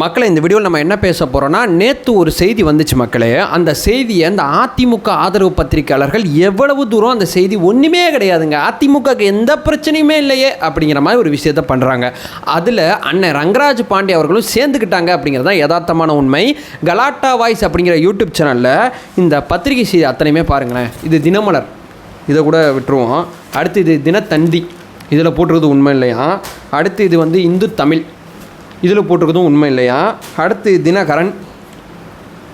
மக்களை இந்த வீடியோவில் நம்ம என்ன பேச போகிறோம்னா நேற்று ஒரு செய்தி வந்துச்சு மக்களே. அந்த செய்தியை அந்த அதிமுக ஆதரவு பத்திரிகையாளர்கள் எவ்வளவு தூரம் அந்த செய்தி ஒன்றுமே கிடையாதுங்க. அதிமுகக்கு எந்த பிரச்சனையுமே இல்லையே அப்படிங்கிற மாதிரி ஒரு விஷயத்த பண்ணுறாங்க அதில் அண்ணன் ரங்கராஜ் பாண்டே அவர்களும் சேர்ந்துக்கிட்டாங்க அப்படிங்கிறது தான் யதார்த்தமான உண்மை. கலாட்டா வாய்ஸ் அப்படிங்கிற யூடியூப் சேனலில் இந்த பத்திரிகை செய்தி அத்தனையுமே பாருங்களேன். இது தினமலர். இதை கூட விட்டுருவோம். அடுத்து இது தினத்தந்தி. இதில் போட்டிருக்கிறது உண்மை இல்லையா? அடுத்து இது வந்து இந்து தமிழ். இதில் போட்டிருக்கிறதும் உண்மை இல்லையா? அடுத்து தினகரன்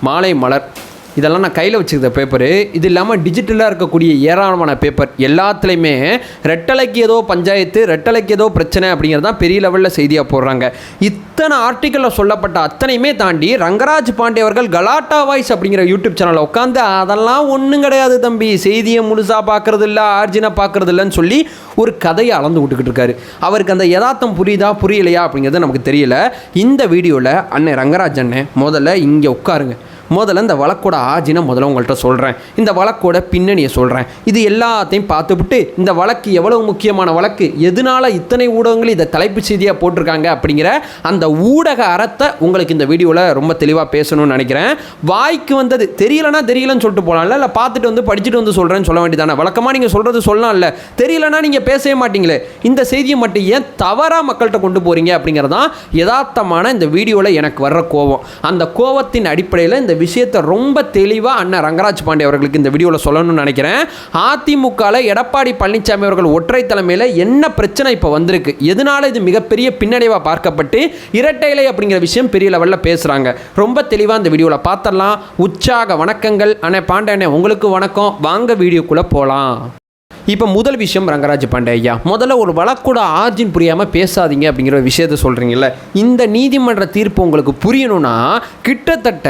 மாலை மலர். இதெல்லாம் நான் கையில் வச்சுருந்த பேப்பரு இது இல்லாமல் டிஜிட்டலாக இருக்கக்கூடிய ஏராளமான பேப்பர் எல்லாத்துலேயுமே ரெட்டலைக்கு ஏதோ பஞ்சாயத்து ரெட்டலைக்கு ஏதோ பிரச்சனை அப்படிங்கிறது தான் பெரிய லெவலில் செய்தியாக போடுறாங்க. இத்தனை ஆர்டிக்கலில் சொல்லப்பட்ட அத்தனையுமே தாண்டி ரங்கராஜ் பாண்டே அவர்கள் கலாட்டா வாய்ஸ் அப்படிங்கிற யூடியூப் சேனலில் உட்காந்து அதெல்லாம் ஒன்றும் கிடையாது தம்பி. செய்தியை முழுசாக பார்க்கறது இல்லை ஆர்ஜினை பார்க்கறது இல்லைன்னு சொல்லி ஒரு கதையை அளந்து விட்டுக்கிட்டு இருக்காரு. அவருக்கு அந்த யதார்த்தம் புரியுதா புரியலையா அப்படிங்கிறது நமக்கு தெரியல. இந்த வீடியோவில் அண்ணன் ரங்கராஜ் அண்ணன் முதல்ல இங்கே உட்காருங்க. முதல்ல இந்த வழக்கோட ஆஜினை முதல்ல உங்கள்கிட்ட சொல்கிறேன் இந்த வழக்கோட பின்னணியை சொல்கிறேன் இது எல்லாத்தையும் பார்த்துவிட்டு இந்த வழக்கு எவ்வளவு முக்கியமான வழக்கு? எதனால இத்தனை ஊடகங்கள் இதை தலைப்பு செய்தியாக போட்டிருக்காங்க அப்படிங்கிற அந்த ஊடக அறத்தை உங்களுக்கு இந்த வீடியோவில் ரொம்ப தெளிவாக பேசணும்னு நினைக்கிறேன். வாய்க்கு வந்தது தெரியலனா தெரியலன்னு சொல்லிட்டு போகலாம்ல இல்லை பார்த்துட்டு வந்து படிச்சுட்டு வந்து சொல்கிறேன்னு சொல்ல வேண்டியதானே? வழக்கமாக நீங்கள் சொல்கிறது சொல்லலாம்ல. தெரியலனா நீங்கள் பேசவே மாட்டீங்களே. இந்த செய்தியை மட்டும் ஏன் தவறாக மக்கள்கிட்ட கொண்டு போகிறீங்க அப்படிங்கிறதான் யதார்த்தமான இந்த வீடியோவில் எனக்கு வர்ற கோவம். அந்த கோவத்தின் அடிப்படையில் இந்த விஷயத்தை ரொம்ப தெளிவாக அண்ணன் ரங்கராஜ் பாண்டே அவர்களுக்கு இந்த வீடியோவில் சொல்லணும்னு நினைக்கிறேன். அதிமுகவில் எடப்பாடி பழனிசாமி அவர்கள் ஒற்றை தலைமையில் என்ன பிரச்சனை இப்போ வந்திருக்கு? எதனால இது மிகப்பெரிய பின்னடைவாக பார்க்கப்பட்டு இரட்டைலை அப்படிங்கிற விஷயம் பெரிய லெவலில் பேசுகிறாங்க ரொம்ப தெளிவாக இந்த வீடியோவில் பார்த்தரலாம் உற்சாக வணக்கங்கள். அண்ணே பாண்டே அண்ணே உங்களுக்கு வணக்கம். வாங்க வீடியோக்குள்ளே போகலாம் இப்போ முதல் விஷயம் ரங்கராஜ் பாண்டே ஐயா முதல்ல ஒரு வழக்கூட ஆர்ஜின் புரியாமல் பேசாதீங்க அப்படிங்கிற ஒரு விஷயத்த சொல்கிறீங்கல்ல இந்த நீதிமன்ற தீர்ப்பு உங்களுக்கு புரியணும்னா கிட்டத்தட்ட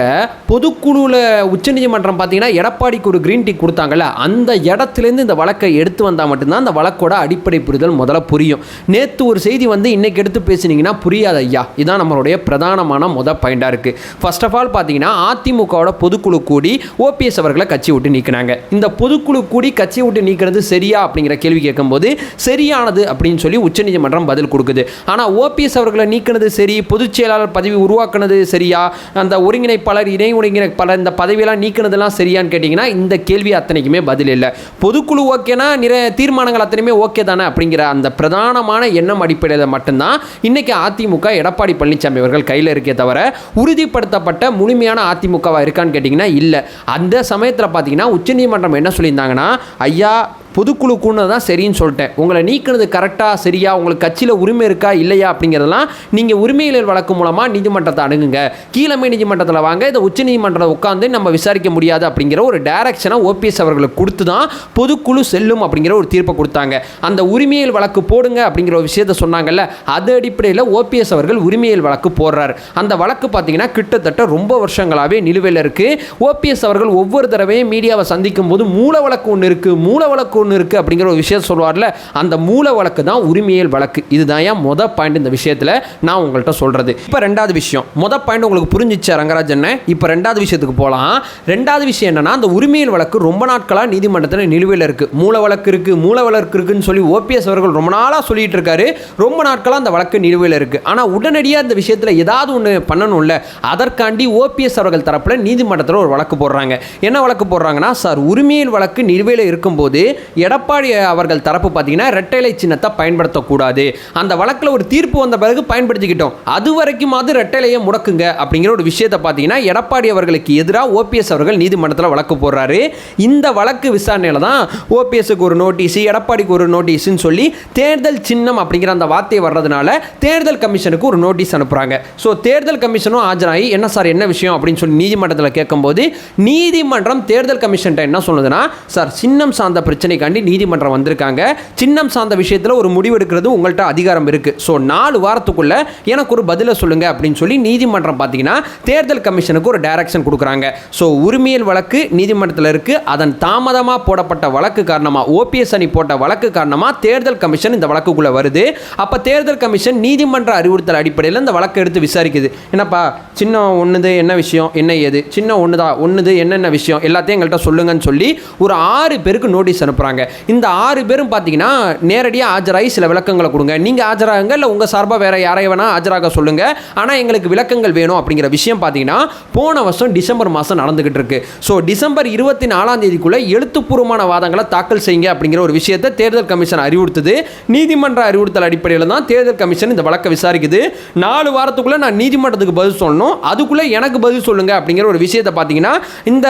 பொதுக்குழுவில் உச்சநீதிமன்றம் பார்த்தீங்கன்னா எடப்பாடிக்கு ஒரு க்ரீன் டீ கொடுத்தாங்கல்ல. அந்த இடத்துலேருந்து இந்த வழக்கை எடுத்து வந்தால் மட்டும்தான் அந்த வழக்கோட அடிப்படை புரிதல் முதல்ல புரியும். நேற்று ஒரு செய்தி வந்து இன்றைக்கி எடுத்து பேசினீங்கன்னா புரியாது ஐயா. இதுதான் நம்மளுடைய பிரதானமான முத பாயிண்டாக இருக்குது ஃபர்ஸ்ட் ஆஃப் ஆல் பார்த்தீங்கன்னா அதிமுகவோட பொதுக்குழு கூடி ஓபிஎஸ் அவர்களை கட்சி விட்டு நீக்கினாங்க. இந்த பொதுக்குழு கூடி கட்சி விட்டு நீக்கிறது சரி சரியா அப்படிங்கிற கேள்வி கேட்கும்போது சரியானது அப்படின்னு சொல்லி உச்சநீதிமன்றம் பதில் கொடுக்குது. ஆனால் ஓபிஎஸ் அவர்களை நீக்கினது சரி பொதுச் செயலாளர் பதவி உருவாக்குனது சரியா அந்த ஒருங்கிணைப்பாளர் இணை ஒருங்கிணைப்பாளர் இந்த பதவியெல்லாம் நீக்கினதெல்லாம் சரியான்னு கேட்டிங்கன்னா இந்த கேள்வி அத்தனைக்குமே பதில் இல்லை. பொதுக்குழு ஓகேனா நிறைய தீர்மானங்கள் அத்தனையுமே ஓகே தானே அப்படிங்கிற அந்த பிரதானமான எண்ணம் அடிப்படையில் மட்டும்தான் இன்னைக்கு அதிமுக எடப்பாடி பழனிசாமி அவர்கள் கையில் இருக்கே தவிர உறுதிப்படுத்தப்பட்ட முழுமையான அதிமுகவாக இருக்கான்னு கேட்டிங்கன்னா இல்லை. அந்த சமயத்தில் பார்த்தீங்கன்னா உச்சநீதிமன்றம் என்ன சொல்லியிருந்தாங்கன்னா ஐயா பொதுக்குழு தான் சரின்னு சொல்லிட்டேன். உங்களை நீக்கினது கரெக்டாக சரியா உங்களுக்கு கட்சியில் உரிமை இருக்கா இல்லையா அப்படிங்கிறதெல்லாம் நீங்கள் உரிமையியல் வழக்கு மூலமாக நீதிமன்றத்தை அணுகுங்க. கீழமை நீதிமன்றத்தில் வாங்க இதை உச்சநீதிமன்றத்தை உட்காந்து நம்ம விசாரிக்க முடியாது அப்படிங்கிற ஒரு டைரக்ஷனை ஓபிஎஸ் அவர்களுக்கு கொடுத்து தான் பொதுக்குழு செல்லும் அப்படிங்கிற ஒரு தீர்ப்பை கொடுத்தாங்க. அந்த உரிமையியல் வழக்கு போடுங்க அப்படிங்கிற ஒரு விஷயத்த சொன்னாங்கல்ல அது அடிப்படையில் ஓபிஎஸ் அவர்கள் உரிமையியல் வழக்கு போடுறார். அந்த வழக்கு பார்த்தீங்கன்னா கிட்டத்தட்ட ரொம்ப வருஷங்களாகவே நிலுவையில் இருக்குது ஓபிஎஸ் அவர்கள் ஒவ்வொரு தடவையும் மீடியாவை சந்திக்கும் போது மூல வழக்கு ஒன்று இருக்குது மூல வழக்கு ஒன்று இருக்குது அப்படிங்கிற ஒரு விஷயம் சொல்லுவார்ல அந்த மூல வழக்கு தான் உரிமையல் வழக்கு. இதுதான் ஏன் மொதல் பாயிண்ட் இந்த விஷயத்தில் நான் உங்கள்கிட்ட சொல்கிறது இப்போ ரெண்டாவது விஷயம். மொதல் பாயிண்ட் உங்களுக்கு புரிஞ்சிச்சு ரங்கராஜன் இப்போ ரெண்டாவது விஷயத்துக்கு போகலாம் ரெண்டாவது விஷயம் என்னென்னா அந்த உரிமையல் வழக்கு ரொம்ப நாட்களாக நீதிமன்றத்தில் நிலுவையில் இருக்குது மூல வழக்கு இருக்குது மூல வழக்கு இருக்குன்னு சொல்லி ஓபிஎஸ் அவர்கள் ரொம்ப நாளாக சொல்லிட்டு இருக்காரு. ரொம்ப நாட்களாக அந்த வழக்கு நிலுவையில் இருக்குது ஆனால் உடனடியாக இந்த விஷயத்தில் ஏதாவது ஒன்று பண்ணணும்ல அதற்காண்டி ஓபிஎஸ் அவர்கள் தரப்பில் நீதிமன்றத்தில் ஒரு வழக்கு போடுறாங்க. என்ன வழக்கு போடுறாங்கன்னா சார் உரிமையியல் வழக்கு நிலுவையில் இருக்கும்போது எடப்பாடி அவர்கள் தரப்பு பார்த்தீங்கன்னா ரெட்டைலை சின்னத்தை பயன்படுத்தக்கூடாது. அந்த வழக்கில் ஒரு தீர்ப்பு வந்த பிறகு பயன்படுத்திக்கிட்டோம். அது வரைக்குமாவது ரெட்டைலையை முடக்குங்க அப்படிங்கிற ஒரு விஷயத்தை பார்த்தீங்கன்னா எடப்பாடி அவர்களுக்கு எதிராக ஓபிஎஸ் அவர்கள் நீதிமன்றத்தில் வழக்கு போடுறாரு. இந்த வழக்கு விசாரணையில் தான் ஓபிஎஸ்க்கு ஒரு நோட்டீஸ் எடப்பாடிக்கு ஒரு நோட்டீஸ்னு சொல்லி தேர்தல் சின்னம் அப்படிங்கிற அந்த வார்த்தை வர்றதுனால தேர்தல் கமிஷனுக்கு ஒரு நோட்டீஸ் அனுப்புகிறாங்க ஸோ தேர்தல் கமிஷனும் ஆஜராகி என்ன சார் என்ன விஷயம் அப்படின்னு சொல்லி நீதிமன்றத்தில் கேட்கும்போது நீதிமன்றம் தேர்தல் கமிஷன்கிட்ட என்ன சொல்லுதுன்னா சார் சின்னம் சார்ந்த பிரச்சனைக்காண்டி நீதிமன்றம் வந்திருக்காங்க. சின்னம் சார்ந்த விஷயத்தில் ஒரு முடிவு எடுக்கிறது உங்கள்கிட்ட அதிகாரம் இருக்குது ஸோ நாலு வாரத்துக்குள்ள எனக்கு ஒரு பதிலை சொல்லுங்கள் அப்படின்னு சொல்லி நீதிமன்றம் பார்த்தீங்கன்னா தேர்தல் கமிஷனுக்கு ஒரு டைரக்ஷன் கொடுக்குறாங்க. ஸோ உரிமையல் வழக்கு நீதிமன்றத்தில் இருக்குது அதன் தாமதமாக போடப்பட்ட வழக்கு காரணமாக ஓபிஎஸ் அணி போட்ட வழக்கு காரணமாக தேர்தல் கமிஷன் இந்த வழக்குக்குள்ளே வருது. அப்போ தேர்தல் கமிஷன் நீதிமன்ற அறிவுறுத்தல் அடிப்படையில் இந்த வழக்கை எடுத்து விசாரிக்குது. என்னப்பா சின்ன ஒன்றுது என்ன விஷயம் என்ன ஏது? சின்ன ஒன்று தான் ஒன்றுது என்னென்ன விஷயம்? எல்லாத்தையும் எங்கள்கிட்ட சொல்லுங்கன்னு சொல்லி ஒரு ஆறு பேருக்கு நோட்டீஸ் அனுப்புகிறாங்க சொல்கிறாங்க இந்த ஆறு பேரும் பார்த்தீங்கன்னா நேரடியாக ஆஜராகி சில விளக்கங்களை கொடுங்க. நீங்கள் ஆஜராகுங்க இல்லை உங்கள் சார்பாக வேறு யாரையும் வேணால் ஆஜராக சொல்லுங்கள் ஆனால் எங்களுக்கு விளக்கங்கள் வேணும் அப்படிங்கிற விஷயம் பார்த்தீங்கன்னா போன வருஷம் டிசம்பர் மாதம் நடந்துகிட்டு இருக்கு. ஸோ டிசம்பர் இருபத்தி நாலாம் தேதிக்குள்ளே எழுத்துப்பூர்வமான வாதங்களை தாக்கல் செய்யுங்க அப்படிங்கிற ஒரு விஷயத்தை தேர்தல் கமிஷன் அறிவுறுத்துது. நீதிமன்ற அறிவுறுத்தல் அடிப்படையில் தான் தேர்தல் கமிஷன் இந்த வழக்கை விசாரிக்குது. நாலு வாரத்துக்குள்ளே நான் நீதிமன்றத்துக்கு பதில் சொல்லணும். அதுக்குள்ளே எனக்கு பதில் சொல்லுங்க அப்படிங்கிற ஒரு விஷயத்தை பார்த்தீங்கன்னா இந்த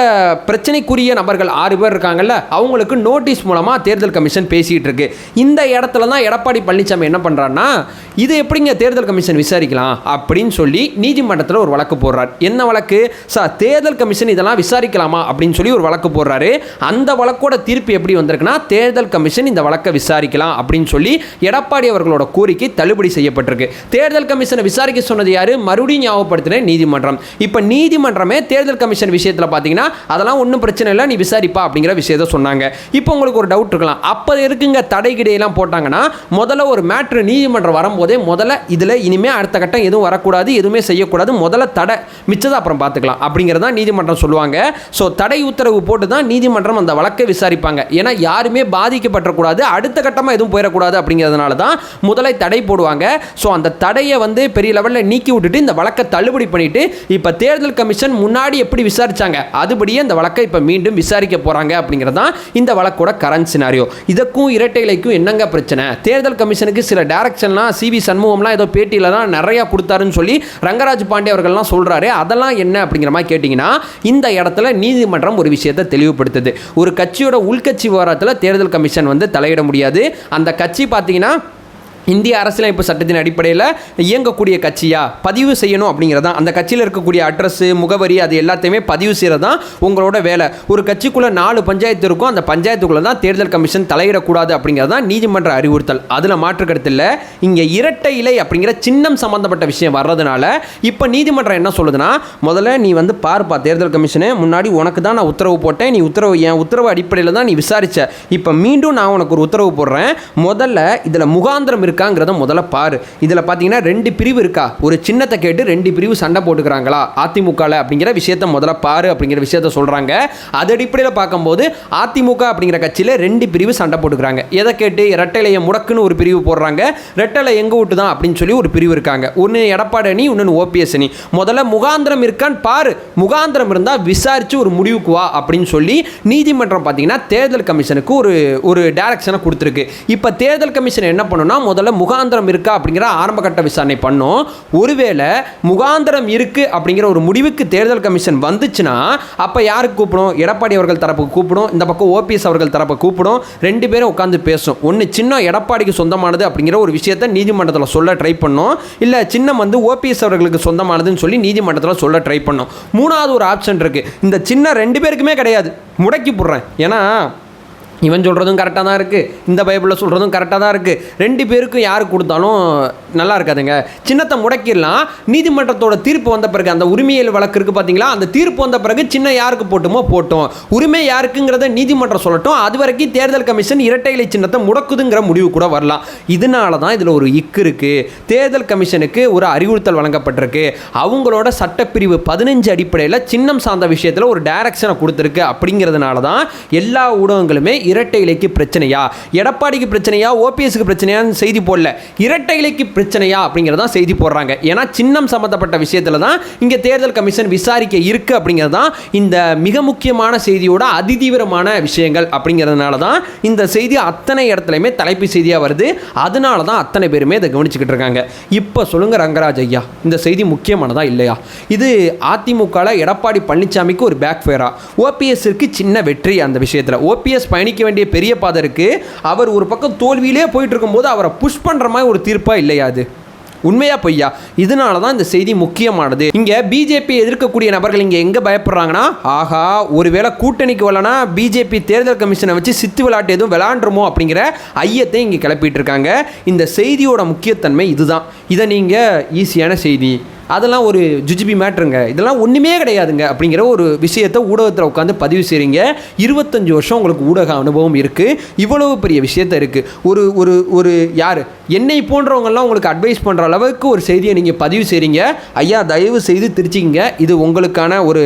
பிரச்சனைக்குரிய நபர்கள் ஆறு பேர் இருக்காங்கல்ல அவங்களுக்கு நோட்டீஸ் மூலமாக தேர்தல் கமிஷன் பேசிகிட்டு இருக்கு. இந்த இடத்துல தான் எடப்பாடி பழனிசாமி என்ன பண்ணுறான்னா இது எப்படிங்க தேர்தல் கமிஷன் விசாரிக்கலாம் அப்படின்னு சொல்லி நீதிமன்றத்தில் ஒரு வழக்கு போடுறார். என்ன வழக்கு? சார் தேர்தல் கமிஷன் இதெல்லாம் விசாரிக்கலாமா அப்படின்னு சொல்லி ஒரு வழக்கு போடுறாரு. அந்த வழக்கோட தீர்ப்பு எப்படி வந்திருக்குன்னா தேர்தல் கமிஷன் இந்த வழக்கை விசாரிக்கலாம் அப்படின்னு சொல்லி எடப்பாடி அவர்களோட கோரிக்கை தள்ளுபடி செய்யப்பட்டிருக்கு. தேர்தல் கமிஷனை விசாரிக்க சொன்னது யாரு? மறுபடியும் ஞாபகப்படுத்தின நீதிமன்றம். இப்போ நீதிமன்றமே தேர்தல் கமிஷன் விஷயத்தில் பார்த்தீங்கன்னா அதெல்லாம் ஒன்றும் பிரச்சனை இல்லை நீ விசாரிப்பா அப்படிங்கிற விஷயத்த சொன்னாங்க. இப்போ உங்களுக்கு ஒரு டவுட் இருக்கலாம். அப்போ இருக்குங்க தடை கிடையெல்லாம் போட்டாங்கன்னா முதல்ல ஒரு மேட்ரு நீதிமன்றம் வரும்போதே முதல்ல இதில் இனிமேல் அடுத்த கட்டம் எதுவும் வரக்கூடாது எதுவுமே செய்யக்கூடாது முதல்ல தடை மிச்சதை அப்புறம் பார்த்துக்கலாம். அப்படிங்கிறதா நீதிமன்றம் சொல்லுவாங்க. ஸோ தடை உத்தரவு போட்டு தான் நீதிமன்றம் அந்த வழக்கை விசாரிப்பாங்க. ஏன்னா யாருமே பாதிக்கப்படக்கூடாது அடுத்த கட்டமாக எதுவும் போயிடக்கூடாது அப்படிங்கிறதுனால தான் முதலை தடை போடுவாங்க. ஸோ அந்த தடையை வந்து பெரிய லெவலில் நீக்கி விட்டுட்டு இந்த வழக்கை தள்ளுபடி பண்ணிட்டு இப்போ தேர்தல் கமிஷன் முன்னாடி எப்படி விசாரிச்சாங்க அதுபடியே இந்த வழக்கை இப்போ மீண்டும் விசாரிக்க போகிறாங்க அப்படிங்கிறது தான் இந்த வழக்கோட கரண்ட் சினாரியோ இதுக்கும் இரட்டை இலைக்கும் என்னங்க பிரச்சனை? தேர்தல் கமிஷனுக்கு சில டேரக்ஷன்லாம் சிவி சண்முகம்லாம் ஏதோ பேட்டியில் தான் நிறையா கொடுத்தாருன்னு சொல்லி ரங்கராஜ் பாண்டே அவர்கள்லாம் சொல்கிறாரு அதெல்லாம் என்ன அப்படிங்கிற மாதிரி கேட்டிங்கன்னா இந்த இடத்துல நீதிமன்றம் ஒரு விஷயத்தை தெளிவுபடுத்துது. ஒரு கட்சியோட உள்கட்சி விவகாரத்தில் தேர்தல் கமிஷன் வந்து தலையிட முடியாது. அந்த கட்சி பார்த்தீங்கன்னா இந்திய அரசியலமைப்பு சட்டத்தின் அடிப்படையில் இயங்கக்கூடிய கட்சியாக பதிவு செய்யணும் அப்படிங்கிறதான் அந்த கட்சியில் இருக்கக்கூடிய அட்ரஸ்ஸு முகவரி அது எல்லாத்தையுமே பதிவு செய்கிறது தான் உங்களோட வேலை. ஒரு கட்சிக்குள்ளே நாலு பஞ்சாயத்து இருக்கும். அந்த பஞ்சாயத்துக்குள்ளே தான் தேர்தல் கமிஷன் தலையிடக்கூடாது அப்படிங்கிறது தான் நீதிமன்ற அறிவுறுத்தல். அதில் மாற்று இல்லை. இங்கே இரட்டை இலை அப்படிங்கிற சின்னம் சம்மந்தப்பட்ட விஷயம் வர்றதுனால இப்போ நீதிமன்றம் என்ன சொல்லுதுன்னா முதல்ல நீ வந்து பார்ப்பா தேர்தல் கமிஷனு முன்னாடி உனக்கு தான் நான் உத்தரவு போட்டேன். நீ உத்தரவு என் உத்தரவு அடிப்படையில் தான் நீ விசாரித்த இப்போ மீண்டும் நான் உனக்கு ஒரு உத்தரவு போடுறேன். முதல்ல இதில் முகாந்திரம் இருக்காங்கிறத முதல்ல பாரு. இதில் பார்த்தீங்கன்னா ரெண்டு பிரிவு இருக்கா? ஒரு சின்னத்தை கேட்டு ரெண்டு பிரிவு சண்டை போட்டுக்கிறாங்களா? அதிமுகவில் அப்படிங்கிற விஷயத்த முதல்ல பாரு அப்படிங்கிற விஷயத்த சொல்கிறாங்க அது அடிப்படையில் பார்க்கும்போது அதிமுக அப்படிங்கிற கட்சியில் ரெண்டு பிரிவு சண்டை போட்டுக்கிறாங்க. எதை கேட்டு? இரட்டைலையை முடக்குன்னு ஒரு பிரிவு போடுறாங்க. ரெட்டலை எங்கள் வீட்டு தான் அப்படின்னு சொல்லி ஒரு பிரிவு இருக்காங்க. ஒன்று எடப்பாடி அணி இன்னொன்று ஓபிஎஸ் அணி. முதல்ல முகாந்திரம் இருக்கான்னு பாரு. முகாந்திரம் இருந்தால் விசாரித்து ஒரு முடிவுக்கு வா அப்படின்னு சொல்லி நீதிமன்றம் பார்த்தீங்கன்னா தேர்தல் கமிஷனுக்கு ஒரு ஒரு டைரக்ஷனை கொடுத்துருக்கு. இப்போ தேர்தல் கமிஷன் என்ன பண்ணுன்னா முதல்ல முகாந்திரம் இருக்கா அப்படிங்கிற ஆரம்பகட்ட விசாரணை பண்ணோம். ஒருவேளை முகாந்திரம் இருக்குது அப்படிங்கிற ஒரு முடிவுக்கு தேர்தல் கமிஷன் வந்துச்சுன்னா அப்போ யாருக்கு கூப்பிடும்? எடப்பாடி அவர்கள் தரப்புக்கு கூப்பிடும். இந்த பக்கம் ஓபிஎஸ் அவர்கள் தரப்பை கூப்பிடும். ரெண்டு பேரும் உட்காந்து பேசும். ஒன்று சின்ன எடப்பாடிக்கு சொந்தமானது அப்படிங்கிற ஒரு விஷயத்தை நீதிமன்றத்தில் சொல்ல ட்ரை பண்ணோம். இல்லை சின்னம் வந்து ஓபிஎஸ் அவர்களுக்கு சொந்தமானதுன்னு சொல்லி நீதிமன்றத்தில் சொல்ல ட்ரை பண்ணோம். மூணாவது ஒரு ஆப்ஷன் இருக்குது இந்த சின்ன ரெண்டு பேருக்குமே கிடையாது. முடக்கி போடுறேன். ஏன்னா இவன் சொல்கிறதும் கரெக்டாக தான் இருக்குது இந்த பைபிளில் சொல்கிறதும் கரெக்டாக தான் இருக்குது ரெண்டு பேருக்கும் யார் கொடுத்தாலும் நல்லா இருக்காதுங்க. சின்னத்தை முடக்கிடலாம். நீதிமன்றத்தோட தீர்ப்பு வந்த பிறகு அந்த உரிமையல் வழக்கு இருக்குது பார்த்தீங்களா அந்த தீர்ப்பு வந்த பிறகு சின்ன யாருக்கு போட்டுமோ போட்டோம். உரிமை யாருக்குங்கிறத நீதிமன்றம் சொல்லட்டும். அது வரைக்கும் தேர்தல் கமிஷன் இரட்டை இலை சின்னத்தை முடக்குதுங்கிற முடிவு கூட வரலாம். இதனால தான் இதில் ஒரு இக்கு இருக்குது தேர்தல் கமிஷனுக்கு ஒரு அறிவுறுத்தல் வழங்கப்பட்டிருக்கு. அவங்களோட சட்டப்பிரிவு பதினஞ்சு அடிப்படையில் சின்னம் சார்ந்த விஷயத்தில் ஒரு டைரக்ஷனை கொடுத்துருக்கு. அப்படிங்கிறதுனால தான் எல்லா ஊடகங்களுமே இரட்டை இலைக்கு பிரச்சனையா? எடப்பாடிக்கு பிரச்சனையா? ஓபிஎஸ்க்கு பிரச்சனையான்னு செய்தி போடல. இரட்டை இலைக்கு பிரச்சனையா? அப்படிங்கிறதான் செய்தி போடுறாங்க. ஏன்னா சின்னம் சம்மந்தப்பட்ட விஷயத்தில் தான் இங்கே தேர்தல் கமிஷன் விசாரிக்க இருக்கு அப்படிங்கிறது தான் இந்த மிக முக்கியமான செய்தியோட அதிதீவிரமான விஷயங்கள் அப்படிங்கிறதுனால தான் இந்த செய்தி அத்தனை இடத்துலையுமே தலைப்பு செய்தியாக வருது. அதனால தான் அத்தனை பேருமே இதை கவனிச்சுக்கிட்டு இருக்காங்க. இப்போ சொல்லுங்க ரங்கராஜ் ஐயா இந்த செய்தி முக்கியமானதா இல்லையா? இது அதிமுகவில் எடப்பாடி பழனிசாமிக்கு ஒரு பேக் ஃபேரா ஓபிஎஸ்க்கு சின்ன வெற்றி அந்த விஷயத்தில். ஓபிஎஸ் பயணிக்க வேண்டிய பெரிய பாதை இருக்குது அவர் ஒரு பக்கம் தோல்வியிலே போயிட்டு இருக்கும்போது அவரை புஷ் பண்ணுற மாதிரி ஒரு தீர்ப்பாக இல்லையா அது? உண்மையா பொய்யா? இதனால தான் இந்த செய்தி முக்கியமானது. இங்கே பிஜேபி எதிர்க்கக்கூடிய நபர்கள் இங்கே எங்கே பயப்படுறாங்கன்னா ஆகா ஒருவேளை கூட்டணிக்கு வரலனா பிஜேபி தேர்தல் கமிஷனை வச்சு சித்து விளையாட்டு எதுவும் விளையாண்டுருமோ அப்படிங்கிற ஐயத்தை இங்கே கிளப்பிட்டு இருக்காங்க இந்த செய்தியோட முக்கியத்தன்மை இதுதான். இதை நீங்கள் ஈஸியான செய்தி. அதெல்லாம் ஒரு ஜுஜிபி மேட்ருங்க. இதெல்லாம் ஒன்றுமே கிடையாதுங்க அப்படிங்கிற ஒரு விஷயத்தை ஊடகத்தில் உட்காந்து பதிவு செய்கிறீங்க இருபத்தஞ்சு வருஷம் உங்களுக்கு ஊடக அனுபவம் இருக்குது இவ்வளவு பெரிய விஷயத்த இருக்குது ஒரு ஒரு ஒரு யார்? என்னை போன்றவங்கெல்லாம் உங்களுக்கு அட்வைஸ் பண்ணுற அளவுக்கு ஒரு செய்தியை நீங்கள் பதிவு செய்கிறீங்க ஐயா தயவு செய்து திருச்சிங்க இது உங்களுக்கான ஒரு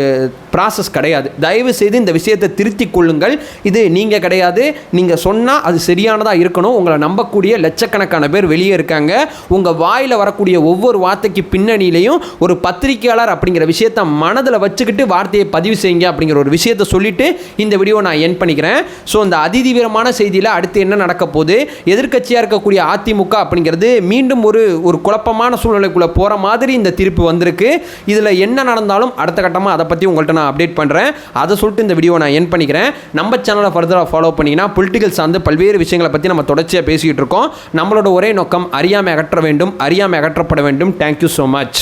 ப்ராசஸ் கிடையாது. தயவு செய்து இந்த விஷயத்தை திருத்தி கொள்ளுங்கள். இது நீங்கள் கிடையாது. நீங்கள் சொன்னால் அது சரியானதாக இருக்கணும். உங்களை நம்பக்கூடிய லட்சக்கணக்கான பேர் வெளியே இருக்காங்க. உங்கள் வாயில் வரக்கூடிய ஒவ்வொரு வார்த்தைக்கு பின்னணியிலையும் ஒரு பத்திரிக்கையாளர் அப்படிங்கிற விஷயத்தை மனதில் வச்சுக்கிட்டு வார்த்தையை பதிவு செய்யுங்க அப்படிங்கிற ஒரு விஷயத்தை சொல்லிட்டு இந்த வீடியோ நான் என் பண்ணிக்கிறேன். ஸோ இந்த அதிதீவிரமான செய்தியில் அடுத்து என்ன நடக்க போகுது? எதிர்க்கட்சியாக இருக்கக்கூடிய அதிமுக அதிமுக அப்படிங்கிறது மீண்டும் ஒரு ஒரு குழப்பமான சூழ்நிலைக்குள்ளே போகிற மாதிரி இந்த தீர்ப்பு வந்திருக்கு. இதில் என்ன நடந்தாலும் அடுத்த கட்டமாக அதை பற்றி உங்கள்கிட்ட நான் அப்டேட் பண்ணுறேன் அதை சொல்லிட்டு இந்த வீடியோ நான் என் பண்ணிக்கிறேன். நம்ம சேனலை ஃபர்தராக ஃபாலோ பண்ணிங்கன்னா பொலிட்டிக்கல் சார்ந்து பல்வேறு விஷயங்களை பற்றி நம்ம தொடர்ச்சியாக பேசிக்கிட்டு இருக்கோம். நம்மளோட ஒரே நோக்கம் அறியாமை அகற்ற வேண்டும் அறியாமை அகற்றப்பட வேண்டும். Thank you so much